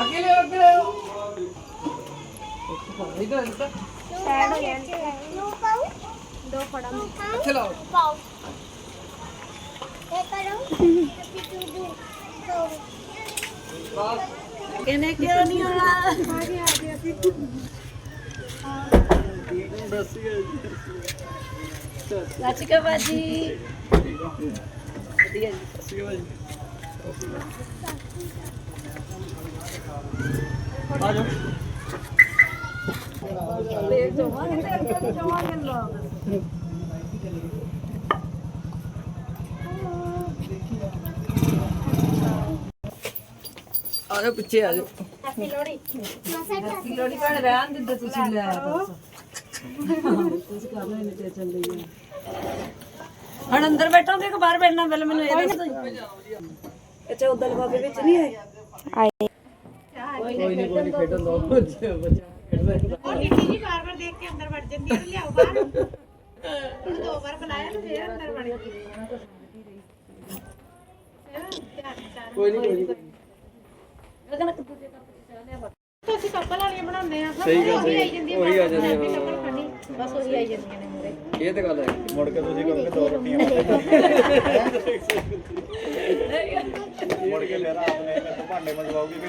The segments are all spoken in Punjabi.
अकेले अकेले इधर इधर सैड हो गया नो पाऊ दो पड़ा मैं चलो पाऊ ये करो पिटू दू तो बस कहने क्यों नहीं हो रहा आ गया आ गया पिटू लाचिका बाजी ਵਧੀਆ ਜੀ ਸਤਿ ਸ਼੍ਰੀ ਅਕਾਲ ਜੀ ਆ ਜਾ ਦੇਖ ਜਵਾਨ ਤੇ ਜਵਾਨ ਲੋਕ ਆ ਲੋੜੀ ਪਰ ਰਹਿਣ ਦਿੰਦੇ ਤੁਸੀਂ ਲੈ ਆਇਆ ਤੁਸੀਂ ਕੰਮ ਨਹੀਂ ਤੇ ਚੱਲਦੇ ਹਣ ਅੰਦਰ ਬੈਠੋਗੇ ਕਿ ਬਾਹਰ ਬੈਠਣਾ, ਪਹਿਲੇ ਮੈਨੂੰ ਇਹ ਦੱਸੋ। ਅੱਛਾ ਉਦਲ ਬਾਬੇ ਵਿੱਚ ਨਹੀਂ ਕੋਈ ਨਹੀਂ ਕੋਈ ਖੇਡਣ ਦੋ। ਬੱਚਾ ਖੇਡਦਾ ਜੀ ਬਾਰ ਬਾਰ ਦੇਖ ਕੇ ਅੰਦਰ ਵੜ ਜਾਂਦੀ ਹੈ ਲਿਆਓ ਬਾਹਰ। ਉਹਨੂੰ ਦੋ ਵਾਰ ਬੁਲਾਇਆ ਤੇ ਫੇਰ ਅੰਦਰ ਵੜ ਗਈ। ਕੋਈ ਨਹੀਂ ਕੋਈ ਨਹੀਂ ਤੁਸੀਂ ਕੱਪਲ ਵਾਲੀਆਂ ਬਣਾਉਂਦੇ ਆ। ਸਹੀ ਗੱਲ ਉਹੀ ਸਹੀ। ਉਹੀ ਆ ਜਾਂਦੀ ਹੈ ਬਸ ਉਹੀ ਆਈ ਜਾਂਦੀਆਂ ਨੇ ਮੂਰੇ ਇਹ ਤੇ ਗੱਲ ਹੈ। ਮੁੜ ਕੇ ਤੁਸੀਂ ਕਹੋਗੇ ਦੋ ਰੋਟੀਆਂ। ਮੁੜ ਕੇ ਫਿਰ ਆਪ ਨੇ ਮੇਰੇ ਤੋਂ ਭਾਂਡੇ ਮੰਗਵਾਉਗੀ ਵੀ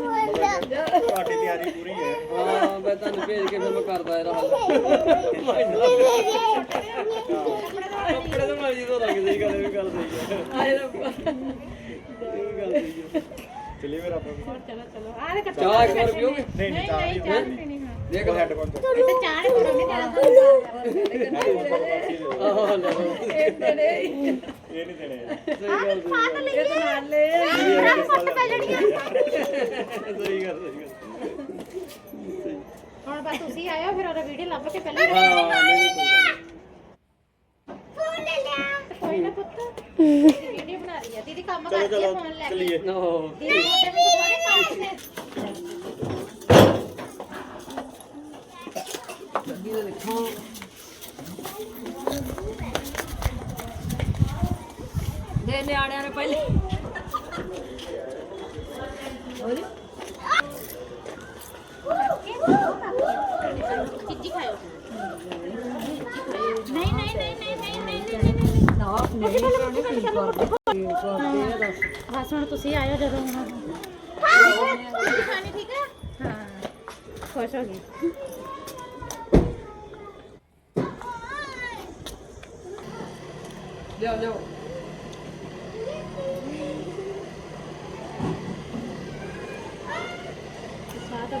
ਤੁਹਾਡੀ ਤਿਆਰੀ ਪੂਰੀ ਹੈ ਹਾਂ ਮੈਂ ਤੁਹਾਨੂੰ ਭੇਜ ਕੇ ਫਿਰ ਮੈਂ ਕਰਦਾ ਇਹਦਾ ਹੱਲ ਕੱਪੜੇ ਤਾਂ ਮੈਂ ਜਦੋਂ ਲੱਗ ਸਹੀ ਗੱਲ ਇਹ ਵੀ ਗੱਲ ਸਹੀ ਹੈ ਆਏ ਰੱਬਾ ਇਹ ਵੀ ਗੱਲ ਸਹੀ ਹੈ चलिए फिर आप और चलो चलो आने का चाय एक बार पियोगे नहीं नहीं चाय नहीं चाय पीनी है देख हेडफोन तो चाय पियोगे तेरा ओह लो ये नहीं देने सही गल सही गल ये तो मान ले सही गल सही गल ਹੁਣ ਬਸ ਤੁਸੀਂ ਆਇਓ ਫਿਰ ਉਹਦਾ ਵੀਡੀਓ ਲੱਭ ਕੇ ਪਹਿਲੇ ਫੋਨ ਲੈ ਲਿਆ ਫੋਨ ਲੈ ਲਿਆ ਕੋਈ ਨਾ ਪੁੱਤ ਵਾਲੀ ਆ। ਦੀਦੀ ਕੰਮ ਚਲੋ ਕਰਦੀ ਆ ਚਲੋ ਫੋਨ ਲੈ ਕੇ। ਚਲੀਏ। ਓ ਦੀਦੀ ਤੁਹਾਡੇ ਵੀ ਥੋੜੇ ਕੰਮ ਨੇ ਦੇ ਨਿਆਣਿਆਂ ਨੇ ਪਹਿਲੇ। ਚੀਜੀ ਖਾਓ ਨਹੀਂ ਨਹੀਂ ਨਹੀਂ ਨਹੀਂ ਨਹੀਂ ਨਹੀਂ ਨਾ ਨਹੀਂ। ਬਸ ਹੁਣ ਤੁਸੀਂ ਆਇਓ ਜਦੋਂ ਹੁਣ ਤੁਸੀਂ ਖਾਣੀ ਠੀਕ ਹੈ ਹਾਂ ਖੁਸ਼ ਹੋ ਗਈ। ਲਿਆਓ ਲਿਆਓ। ਚਾਹ ਤਾਂ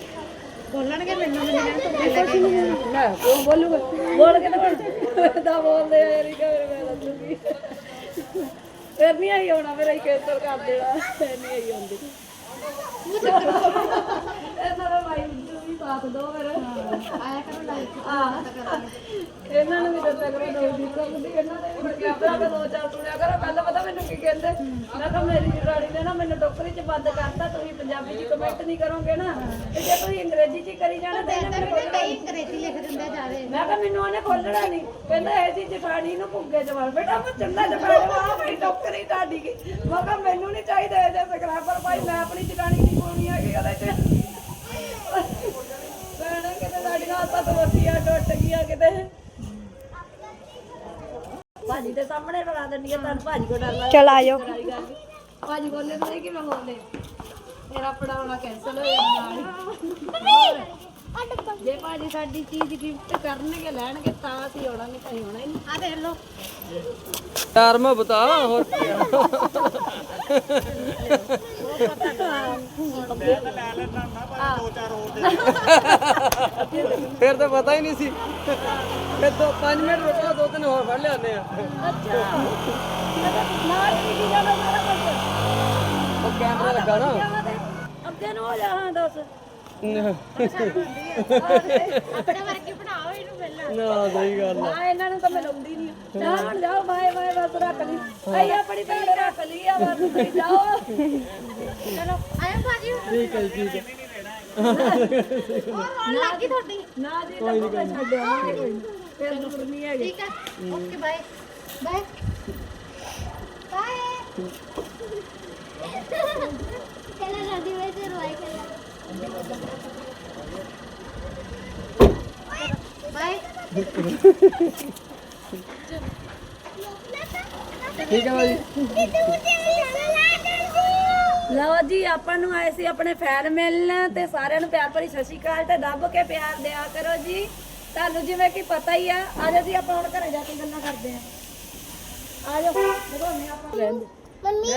ਬੋਲਣਗੇ ਮੈਨੂੰ ਮੈਨੂੰ ਕਹਿਣ ਤੂੰ ਲੈ ਕੇ। ਨਾ ਕੋ ਬੋਲੂਗਾ? ਬੋਲ ਕੇ ਤਾਂ ਦਾ ਬੋਲਦੇ ਆ ਯਾਰ ਕਮਰੇ ਮੈਂ ਲੱਦੂਗੀ ਫਿਰ ਨਹੀਂ ਆਈ ਹੋਣਾ ਫਿਰ ਆਈ ਕੈਂਸਲ ਕਰ ਦੇਣਾ। ਫਿਰ ਨਹੀਂ ਆਈ ਹੁੰਦੀ ਇਹਨਾਂ ਦਾ ਭਾਈ ਨੂੰ ਵੀ ਸਾਥ ਦੋ ਫਿਰ ਆਇਆ ਕਰੋ ਲਾਈਕ ਆ ਇਹਨਾਂ ਨੂੰ ਵੀ ਦੱਸਿਆ ਕਰੋ ਦੋ ਦੀ ਕੰਮ ਦੀ ਇਹਨਾਂ ਨੇ ਵੀ ਕਿਹਾ ਪਹਿਲਾਂ ਦੋ ਚਾਰ ਸੁਣਿਆ ਕਰੋ। ਪਹਿਲਾਂ ਪਤਾ ਮੈਨੂੰ ਕੀ ਕਹਿੰਦੇ? ਮੈਂ ਕਿਹਾ ਮੇਰੀ ਜਰਾੜੀ ਨੇ ਨਾ ਮੈਨੂੰ ਟੋਕਰੀ 'ਚ ਬੰਦ ਕਰਤਾ। ਤੁਸੀਂ ਪੰਜਾਬੀ 'ਚ ਕਮੈਂਟ ਨਹੀਂ ਕਰੋਗੇ ਨਾ। ਤੇ ਜੇ ਤੁਸੀਂ ਅੰਗਰੇਜ਼ੀ 'ਚ ਹੀ ਕਰੀ ਜਾਣਾ ਤੇ ਇਹਨੇ ਮੈਨੂੰ ਤੇ ਕਈ ਅੰਗਰੇਜ਼ੀ ਲਿਖ ਦਿੰਦੇ ਜਾਵੇ ਮੈਂ ਕਿਹਾ ਮੈਨੂੰ ਉਹਨੇ ਖੋਲਣਾ ਨਹੀਂ। ਕਹਿੰਦਾ ਇਹ ਜੀ ਜਠਾਣੀ ਨੂੰ ਬੇਟਾ ਮੈਂ ਟੋਕਰੀ ਤੁਹਾਡੀ ਕੀ? ਮੈਂ ਕਿਹਾ ਮੈਨੂੰ ਨਹੀਂ ਚਾਹੀਦਾ ਇਹ ਜੇ ਸਕਰਾਪਰ ਭਾਈ ਮੈਂ ਆਪਣੀ ਜਠਾਣੀ ਨਹੀਂ ਪਾਉਣੀ ਹੈਗੀ ਉਹਦੇ ਚ ਭੈਣੇ ਕਿਤੇ ਸਾਡੀਆਂ ਹੱਥਾਂ ਤੋਂ ਰੋਟੀਆਂ ਟੁੱਟ ਗਈਆਂ ਕਿਤੇ ਭਾਜੀ ਦੇ ਸਾਹਮਣੇ ਬਣਾ ਦਿੰਦੀ ਆ ਤੁਹਾਨੂੰ ਭਾਜੀ ਕੋ ਡਰ ਲੱਗਦਾ ਚਲ ਆਇਓ ਭਾਜੀ ਬੋਲੇ ਤਾਂ ਨਹੀਂ ਕਿ ਮੈਂ ਬੋਲੇ ਮੇਰਾ ਪੜਾਉਣਾ ਕੈਂਸਲ ਹੋ ਜਾਣਾ ਨਾਲ ਹੀ। ਹੋਰ ਆ ਡੱਬਾ ਜੇ ਭਾਜੀ ਸਾਡੀ ਚੀਜ਼ ਗਿਫਟ ਕਰਨਗੇ ਲੈਣਗੇ ਤਾਂ ਅਸੀਂ ਆਉਣਾ ਨਹੀਂ ਤਾਂ ਅਸੀਂ ਆਉਣਾ ਹੀ ਨਹੀਂ। ਆ ਦੇਖ ਲਓ। ਯਾਰ ਮੈਂ ਬਤਾ ਹੋਰ ਕੀ ਆ। ਫਿਰ ਤਾਂ ਪਤਾ ਹੀ ਨਹੀਂ ਸੀ। ਫਿਰ ਤੋਂ 5 ਮਿੰਟ ਰੁਕੋ ਦੋ ਤਿੰਨ ਹੋਰ ਫੜ ਲਿਆਉਂਦੇ ਆ। ਅੱਛਾ। ਨਾਲ ਹੀ ਕੀ ਜਾਣਾ ਸਾਰਾ ਕੁਝ ਉਹ ਕੈਮਰਾ ਲੱਗਾ ਨਾ। ਅੱਗੇ ਨੂੰ ਹੋ ਜਾ ਹਾਂ ਦੱਸ। ਆਪਣੇ ਵਰਗੀ ਬਣਾਓ ਇਹਨੂੰ ਪਹਿਲਾਂ। ਨਾ ਸਹੀ ਗੱਲ ਆ। ਇਹਨਾਂ ਨੂੰ ਤਾਂ ਮੈਂ ਲਾਉਂਦੀ ਨਹੀਂ। ਜਾ ਹੁਣ ਜਾਓ ਬਾਏ ਬਾਏ ਬਸ ਰੱਖ ਲਈ। ਆਈ ਆਪਣੀ ਭੈਣ ਰੱਖ ਲਈ ਆ ਬਸ ਜਾਓ। ਚਲੋ ਆਏ ਭਾਜੀ ਠੀਕ ਹੈ ਜੀ, ਠੀਕ ਹੈ ਹੋਰ ਲੱਗੀ ਤੁਹਾਡੀ ਨਾ ਜੀ ਤਾਂ ਕੋਈ ਛੱਡਿਆ ਨਹੀਂ ਕੋਈ ਫਿਰ ਦੂਰ ਨਹੀਂ ਹੈਗੀ ਠੀਕ ਹੈ ਓਕੇ ਬਾਏ ਬਾਏ ਬਾਏ ਚਲਾ ਜਲਦੀ ਵੇ ਤੇ ਰੋਏ ਚੱਲਾ ਬਾਏ ਠੀਕ ਹੈ ਭਾਜੀ ਕਿਤੇ ਮੁਝੇ ਲਾ ਕਰ ਲਓ ਜੀ ਆਪਾਂ ਨੂੰ ਆਏ ਸੀ ਆਪਣੇ ਫੈਨ ਮਿਲਣ ਤੇ ਸਾਰਿਆਂ ਨੂੰ ਪਿਆਰ ਭਰੀ ਸਤਿ ਸ਼੍ਰੀ ਅਕਾਲ ਤੇ ਦੱਬ ਕੇ ਪਿਆਰ ਦਿਆ ਕਰੋ ਜੀ। ਤੁਹਾਨੂੰ ਜਿਵੇਂ ਕਿ ਪਤਾ ਹੀ ਆ ਅੱਜ ਅਸੀਂ ਆਪਾਂ ਹੁਣ ਘਰੇ ਜਾ ਕੇ ਗੱਲਾਂ ਕਰਦੇ ਆ। ਆ ਜਾਓ ਦਿਖਾਉਂਦੇ ਹਾਂ ਆਪਾਂ। ਰਹਿੰਦੇ ਮੰਮੀ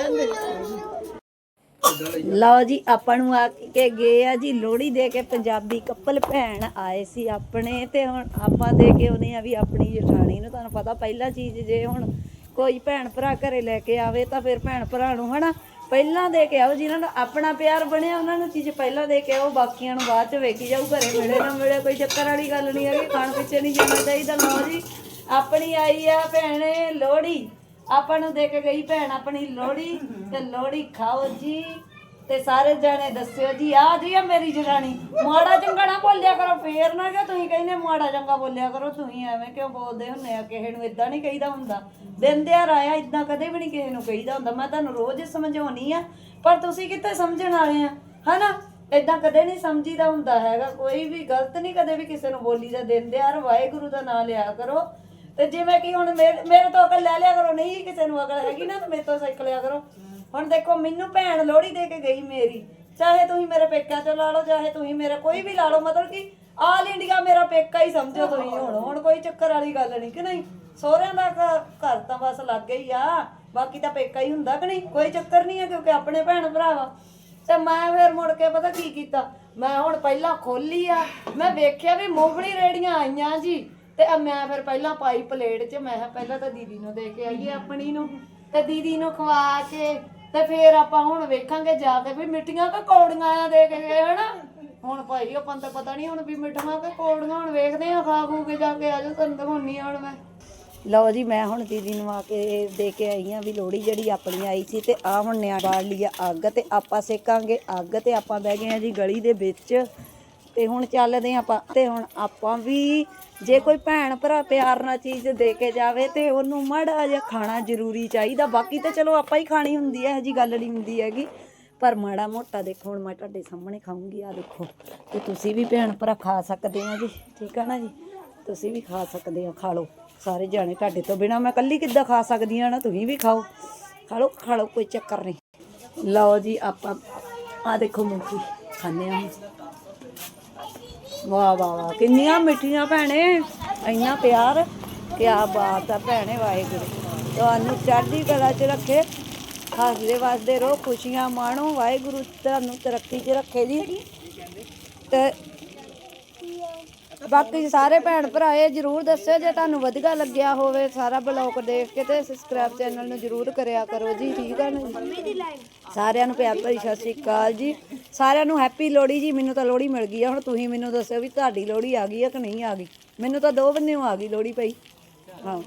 ਲਓ ਜੀ ਆਪਾਂ ਨੂੰ ਆ ਕੇ ਗਏ ਆ ਜੀ ਲੋਹੜੀ ਦੇ ਕੇ ਪੰਜਾਬੀ ਕਪਲ ਭੈਣ ਆਏ ਸੀ ਆਪਣੇ ਤੇ ਹੁਣ ਆਪਾਂ ਦੇ ਕੇ ਆਉਨੇ ਆ ਵੀ ਆਪਣੀ ਜਠਾਣੀ ਨੂੰ। ਤੁਹਾਨੂੰ ਪਤਾ ਪਹਿਲਾ ਚੀਜ਼ ਜੇ ਹੁਣ ਕੋਈ ਭੈਣ ਭਰਾ ਘਰੇ ਲੈ ਕੇ ਆਵੇ ਤਾਂ ਫਿਰ ਭੈਣ ਭਰਾ ਨੂੰ ਹਨਾ ਪਹਿਲਾਂ ਦੇ ਕੇ ਆਓ, ਜਿਨ੍ਹਾਂ ਨੂੰ ਆਪਣਾ ਪਿਆਰ ਬਣਿਆ, ਉਹਨਾਂ ਨੂੰ ਚੀਜ਼ ਪਹਿਲਾਂ ਦੇ ਕੇ ਆਓ, ਬਾਕੀਆਂ ਨੂੰ ਬਾਅਦ ਚ ਵੇਖੀ ਜਾਊ, ਘਰੇ ਮਿਲੇ ਨਾ ਮਿਲੇ, ਕੋਈ ਚੱਕਰ ਵਾਲੀ ਗੱਲ ਨਹੀਂ ਹੈਗੀ, ਖਾਣ ਪਿੱਛੇ ਨਹੀਂ ਜਾਣਾ ਚਾਹੀਦਾ, ਲਓ ਜੀ, ਆਪਣੀ ਆਈ ਆ ਭੈਣੇ ਲੋਹੜੀ, ਆਪਾਂ ਨੂੰ ਦੇ ਕੇ ਗਈ ਭੈਣ ਆਪਣੀ ਲੋਹੜੀ, ਤੇ ਲੋਹੜੀ ਖਾਓ ਜੀ। ਤੇ ਸਾਰੇ ਜਾਣੇ ਦੱਸਿਓ ਜੀ, ਆ ਜੀ ਆ ਮੇਰੀ ਜਨਾਨੀ ਮਾੜਾ ਚੰਗਾ ਨਾ ਬੋਲਿਆ ਕਰੋ, ਫੇਰ ਨਾ ਕਿ ਤੁਸੀਂ ਕਹਿੰਦੇ ਮਾੜਾ ਚੰਗਾ ਬੋਲਿਆ ਕਰੋ, ਤੁਸੀਂ ਐਵੇਂ ਕਿਉਂ ਬੋਲਦੇ ਹੁੰਦੇ ਆ? ਕਿਸੇ ਨੂੰ ਇਦਾਂ ਨਹੀਂ ਕਹੀਦਾ ਹੁੰਦਾ। ਦਿਨ ਦਿਹਾੜ ਆਇਆ ਇਦਾਂ ਕਦੇ ਵੀ ਨਹੀਂ ਕਿਸੇ ਨੂੰ ਕਹੀਦਾ ਹੁੰਦਾ। ਮੈਂ ਤੁਹਾਨੂੰ ਰੋਜ਼ ਸਮਝਾਉਣੀ ਆ, ਪਰ ਤੁਸੀਂ ਕਿੱਥੇ ਸਮਝਣ ਵਾਲੇ ਆ? ਹਨਾ? ਇਦਾਂ ਕਦੇ ਨਹੀਂ ਸਮਝੀਦਾ ਹੁੰਦਾ ਹੈਗਾ। ਕੋਈ ਵੀ ਗਲਤ ਨਹੀਂ ਕਦੇ ਵੀ ਕਿਸੇ ਨੂੰ ਬੋਲੀਦਾ ਦਿਨ ਦਿਹਾੜ ਵਾਹਿਗੁਰੂ ਦਾ ਨਾਮ ਲਿਆ ਕਰੋ। ਤੇ ਜਿਵੇਂ ਕਿ ਹੁਣ ਮੇਰੇ ਮੇਰੇ ਤੋਂ ਅਕਲ ਲੈ ਲਿਆ ਕਰੋ। ਨਹੀਂ ਕਿਸੇ ਨੂੰ ਅਕਲ ਹੈਗੀ ਨਾ, ਤਾਂ ਮੇਰੇ ਤੋਂ ਸਿੱਖ ਲਿਆ ਕਰੋ। ਹੁਣ ਦੇਖੋ, ਮੈਨੂੰ ਭੈਣ ਲੋਹੜੀ ਦੇ ਕੇ ਗਈ ਮੇਰੀ। ਚਾਹੇ ਤੁਸੀਂ ਮੇਰੇ ਪੇਕਾ ਚ ਲਾ ਲਓ, ਚਾਹੇ ਤੁਸੀਂ ਮੇਰੇ ਕੋਈ ਵੀ ਲਾ ਲਓ, ਮਤਲਬ ਕਿ ਆਲ ਇੰਡੀਆ ਮੇਰਾ ਪੇਕਾ ਹੀ ਸਮਝੋ ਤੁਸੀਂ ਹੁਣ। ਹੁਣ ਕੋਈ ਚੱਕਰ ਵਾਲੀ ਗੱਲ ਨਹੀਂ ਕਿ ਨਹੀਂ? ਸਹੁਰਿਆਂ ਦਾ ਘ- ਘਰ ਤਾਂ ਬਸ ਲੱਗ ਹੀ ਆ। ਬਾਕੀ ਤਾਂ ਪੇਕਾ ਹੀ ਹੁੰਦਾ ਕਿ ਨਹੀਂ? ਕੋਈ ਚੱਕਰ ਨਹੀਂ ਹੈ ਕਿਉਂਕਿ ਆਪਣੇ ਭੈਣ ਭਰਾ ਵਾ। ਤੇ ਮੈਂ ਫਿਰ ਮੁੜ ਕੇ ਪਤਾ ਕੀ ਕੀਤਾ? ਮੈਂ ਹੁਣ ਪਹਿਲਾਂ ਖੋਲੀ ਆ। ਮੈਂ ਵੇਖਿਆ ਵੀ ਮੋਗਣੀ ਰੇੜੀਆਂ ਆਈਆਂ ਜੀ। ਤੇ ਆ ਮੈਂ ਫਿਰ ਪਹਿਲਾਂ ਪਾਈ ਪਲੇਟ 'ਚ। ਮੈਂ ਕਿਹਾ ਪਹਿਲਾਂ ਤਾਂ ਦੀਦੀ ਨੂੰ ਦੇ ਕੇ ਆਈਏ ਆਪਣੀ ਨੂੰ। ਤੇ ਦੀਦੀ ਨੂੰ ਖਵਾ ਕੇ ਤੇ ਫਿਰ ਆਪਾਂ ਹੁਣ ਵੇਖਾਂਗੇ ਜਾ ਕੇ ਵੀ ਮਿੱਠੀਆਂ ਕਿ ਕੌੜੀਆਂ ਆ ਦੇ ਕੇ ਗਏ ਹਨਾ? ਹੁਣ ਭਾਈ ਆਪਾਂ ਤਾਂ ਪਤਾ ਨਹੀਂ ਹੁਣ ਵੀ ਮਿੱਠੀਆਂ ਕਿ ਕੌੜੀਆਂ, ਹੁਣ ਵੇਖਦੇ ਆ ਖਾ ਖੂ ਕੇ ਜਾ ਕੇ ਆਜੋ ਤੁਹਾਨੂੰ ਦਿਖਾਉਣੀ ਹੁਣ ਮੈਂ। ਲਓ ਜੀ, ਮੈਂ ਹੁਣ ਦੀਦੀ ਨੂੰ ਆ ਕੇ ਦੇ ਕੇ ਆਈ ਆ ਵੀ ਲੋੜੀ ਜਿਹੜੀ ਆਪਣੀ ਆਈ ਸੀ ਤੇ ਆ ਹੁਣ ਨਿਆ ਬਾੜ ਲਿਆ ਅੱਗ ਤੇ ਆਪਾਂ ਸੇਕਾਂਗੇ, ਅੱਗ ਤੇ ਆਪਾਂ ਬਹਿ ਗਏ ਆ ਜੀ ਗਲੀ ਦੇ ਵਿੱਚ। ਤੇ ਹੁਣ ਚੱਲਦੇ ਹਾਂ ਆਪਾਂ, ਤੇ ਹੁਣ ਆਪਾਂ ਵੀ ਜੇ ਕੋਈ ਭੈਣ ਭਰਾ ਪਿਆਰ ਨਾਲ ਚੀਜ਼ ਦੇ ਕੇ ਜਾਵੇ ਤੇ ਉਹਨੂੰ ਮਾੜਾ ਜਿਹਾ ਖਾਣਾ ਜ਼ਰੂਰੀ ਚਾਹੀਦਾ। ਬਾਕੀ ਤਾਂ ਚਲੋ ਆਪਾਂ ਹੀ ਖਾਣੀ ਹੁੰਦੀ ਹੈ ਜੀ ਗੱਲ ਨਹੀਂ ਹੁੰਦੀ ਹੈਗੀ। ਪਰ ਮਾੜਾ ਮੋਟਾ ਦੇਖੋ, ਹੁਣ ਮੈਂ ਤੁਹਾਡੇ ਸਾਹਮਣੇ ਖਾਊਂਗੀ ਆ ਦੇਖੋ। ਤੇ ਤੁਸੀਂ ਵੀ ਭੈਣ ਭਰਾ ਖਾ ਸਕਦੇ ਆ ਜੀ, ਠੀਕ ਆ ਨਾ ਜੀ? ਤੁਸੀਂ ਵੀ ਖਾ ਸਕਦੇ ਆ, ਖਾ ਲਓ। ਸਾਰੇ ਜਾਣੇ ਤੁਹਾਡੇ ਤੋਂ ਬਿਨਾ ਮੈਂ ਇਕੱਲੀ ਕਿੱਦਾਂ ਖਾ ਸਕਦੀ ਆ ਨਾ, ਤੁਸੀਂ ਵੀ ਖਾਓ। ਖਾ ਲਓ ਖਾ ਲਓ, ਕੋਈ ਚੱਕਰ ਨਹੀਂ। ਲਓ ਜੀ, ਆਪਾਂ ਆ ਦੇਖੋ ਮੂੰਗੀ ਖਾਣੇ ਆ ਵਾਹ ਵਾਹ ਵਾਹ। ਕਿੰਨੀਆਂ ਮਿੱਠੀਆਂ ਭੈਣੇ। ਇੰਨਾ ਪਿਆਰ। ਕਿਆ ਬਾਤ ਆ ਭੈਣੇ, ਵਾਹਿਗੁਰੂ। ਤੁਹਾਨੂੰ ਚੜ੍ਹਦੀ ਕਲਾ 'ਚ ਰੱਖੇ। ਹੱਸਦੇ, ਵਸਦੇ ਰਹੋ, ਖੁਸ਼ੀਆਂ ਮਾਣੋ। ਵਾਹਿਗੁਰੂ ਤੁਹਾਨੂੰ ਤਰੱਕੀ 'ਚ ਰੱਖੇ ਜੀ। ਤੇ ਬਾਕੀ ਸਾਰੇ ਭੈਣ ਭਰਾ ਇਹ ਜਰੂਰ ਦੱਸਿਓ ਜੇ ਤੁਹਾਨੂੰ ਵਧੀਆ ਲੱਗਿਆ ਹੋਵੇ ਸਾਰਾ ਬਲੌਗ ਦੇਖ ਕੇ ਤੇ ਸਬਸਕ੍ਰਾਈਬ ਚੈਨਲ ਨੂੰ ਜਰੂਰ ਕਰਿਆ ਕਰੋ ਜੀ, ਠੀਕ ਆ ਨਾ ਜੀ? ਸਾਰਿਆਂ ਨੂੰ ਪਿਆਰ ਭਰੀ ਸਤਿ ਸ਼੍ਰੀ ਅਕਾਲ ਜੀ। ਸਾਰਿਆਂ ਨੂੰ ਹੈਪੀ ਲੋਹੜੀ ਜੀ, ਮੈਨੂੰ ਤਾਂ ਲੋਹੜੀ ਮਿਲ ਗਈ ਆ। ਹੁਣ ਤੁਸੀਂ ਮੈਨੂੰ ਦੱਸਿਓ ਵੀ ਤੁਹਾਡੀ ਲੋਹੜੀ ਆ ਗਈ ਆ ਕਿ ਨਹੀਂ ਆ ਗਈ? ਮੈਨੂੰ ਤਾਂ ਦੋ ਬੰਨਿਓ ਆ ਗਈ ਲੋਹੜੀ ਪਈ। ਹਾਂ।